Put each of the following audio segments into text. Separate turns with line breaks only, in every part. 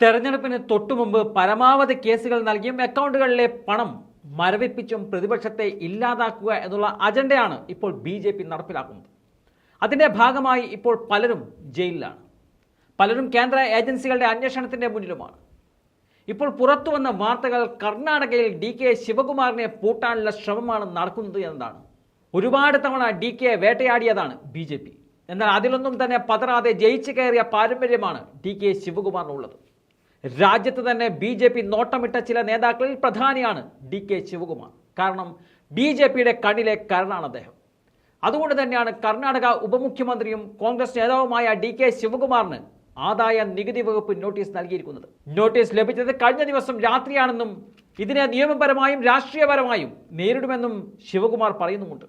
തെരഞ്ഞെടുപ്പിന് തൊട്ടുമുമ്പ് പരമാവധി കേസുകൾ നൽകിയും അക്കൗണ്ടുകളിലെ പണം മരവിപ്പിച്ചും പ്രതിപക്ഷത്തെ ഇല്ലാതാക്കുക എന്നുള്ള അജണ്ടയാണ് ഇപ്പോൾ ബി ജെ പി നടപ്പിലാക്കുന്നത്. അതിന്റെ ഭാഗമായി ഇപ്പോൾ പലരും ജയിലിലാണ്. പലരും കേന്ദ്ര ഏജൻസികളുടെ അന്വേഷണത്തിന്റെ മുന്നിലുമാണ്. ഇപ്പോൾ പുറത്തു വന്ന വാർത്തകൾ കർണാടകയിൽ ഡി കെ ശിവകുമാറിനെ പൂട്ടാനുള്ള ശ്രമമാണ് നടക്കുന്നത് എന്നതാണ്. ഒരുപാട് തവണ ഡി കെ വേട്ടയാടിയതാണ് ബി ജെ പി. എന്നാൽ അതിലൊന്നും തന്നെ പതറാതെ ജയിച്ചു കയറിയ പാരമ്പര്യമാണ് ഡി കെ ശിവകുമാറിനുള്ളത്. രാജ്യത്ത് തന്നെ ബി ജെ പി നോട്ടമിട്ട ചില നേതാക്കളിൽ പ്രധാനിയാണ് ഡി കെ ശിവകുമാർ. കാരണം ബി ജെ പിയുടെ കണ്ണിലെ കരനാണ് അദ്ദേഹം. അതുകൊണ്ട് തന്നെയാണ് കർണാടക ഉപമുഖ്യമന്ത്രിയും കോൺഗ്രസ് നേതാവുമായ ഡി കെ ശിവകുമാറിന് ആദായ നികുതി വകുപ്പ് നോട്ടീസ് നൽകിയിരിക്കുന്നത്. നോട്ടീസ് ലഭിച്ചത് കഴിഞ്ഞ ദിവസം രാത്രിയാണെന്നും ഇതിനെ നിയമപരമായും രാഷ്ട്രീയപരമായും നേരിടുമെന്നും ശിവകുമാർ പറയുന്നുമുണ്ട്.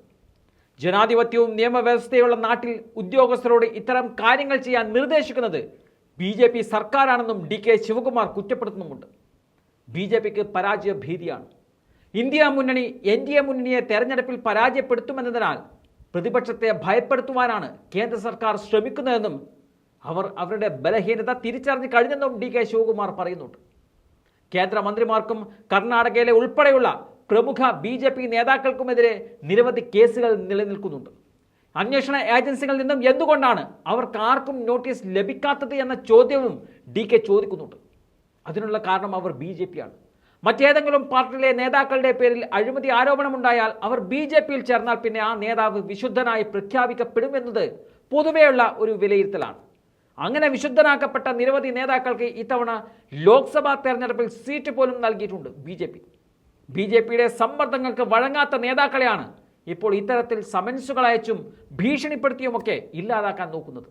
ജനാധിപത്യവും നിയമവ്യവസ്ഥയുള്ള നാട്ടിൽ ഉദ്യോഗസ്ഥരോട് ഇത്തരം കാര്യങ്ങൾ ചെയ്യാൻ നിർദ്ദേശിക്കുന്നത് ബി ജെ പി സർക്കാരാണെന്നും ഡി കെ ശിവകുമാർ കുറ്റപ്പെടുത്തുന്നുമുണ്ട്. ബി ജെ പിക്ക് പരാജയ ഭീതിയാണ് ഇന്ത്യ മുന്നണി എൻ ഡി എ മുന്നണിയെ തെരഞ്ഞെടുപ്പിൽ പരാജയപ്പെടുത്തുമെന്നതിനാൽ പ്രതിപക്ഷത്തെ ഭയപ്പെടുത്തുവാനാണ് കേന്ദ്ര സർക്കാർ ശ്രമിക്കുന്നതെന്നും അവർ അവരുടെ ബലഹീനത തിരിച്ചറിഞ്ഞു കഴിഞ്ഞെന്നും ഡി കെ ശിവകുമാർ പറയുന്നുണ്ട്. കേന്ദ്രമന്ത്രിമാർക്കും കർണാടകയിലെ ഉൾപ്പെടെയുള്ള പ്രമുഖ ബി ജെ പി നേതാക്കൾക്കുമെതിരെ നിരവധി കേസുകൾ നിലനിൽക്കുന്നുണ്ട്. അന്വേഷണ ഏജൻസികളിൽ നിന്നും എന്തുകൊണ്ടാണ് അവർക്ക് ആർക്കും നോട്ടീസ് ലഭിക്കാത്തത് എന്ന ചോദ്യവും ഡി കെ ചോദിക്കുന്നുണ്ട്. അതിനുള്ള കാരണം അവർ ബി ജെ പി ആണ് മറ്റേതെങ്കിലും പാർട്ടിയിലെ നേതാക്കളുടെ പേരിൽ അഴിമതി ആരോപണമുണ്ടായാൽ അവർ ബി ജെ പിയിൽ ചേർന്നാൽ പിന്നെ ആ നേതാവ് വിശുദ്ധനായി പ്രഖ്യാപിക്കപ്പെടുമെന്നത് പൊതുവെയുള്ള ഒരു വിലയിരുത്തലാണ്. അങ്ങനെ വിശുദ്ധനാക്കപ്പെട്ട നിരവധി നേതാക്കൾക്ക് ഇത്തവണ ലോക്സഭാ തെരഞ്ഞെടുപ്പിൽ സീറ്റ് പോലും നൽകിയിട്ടുണ്ട് B J P. B J പിയുടെ സമ്മർദ്ദങ്ങൾക്ക് വഴങ്ങാത്ത നേതാക്കളെയാണ് ഇപ്പോൾ ഇത്തരത്തിൽ സമൻസുകൾ അയച്ചും ഭീഷണിപ്പെടുത്തിയുമൊക്കെ ഇല്ലാതാക്കാൻ നോക്കുന്നത്.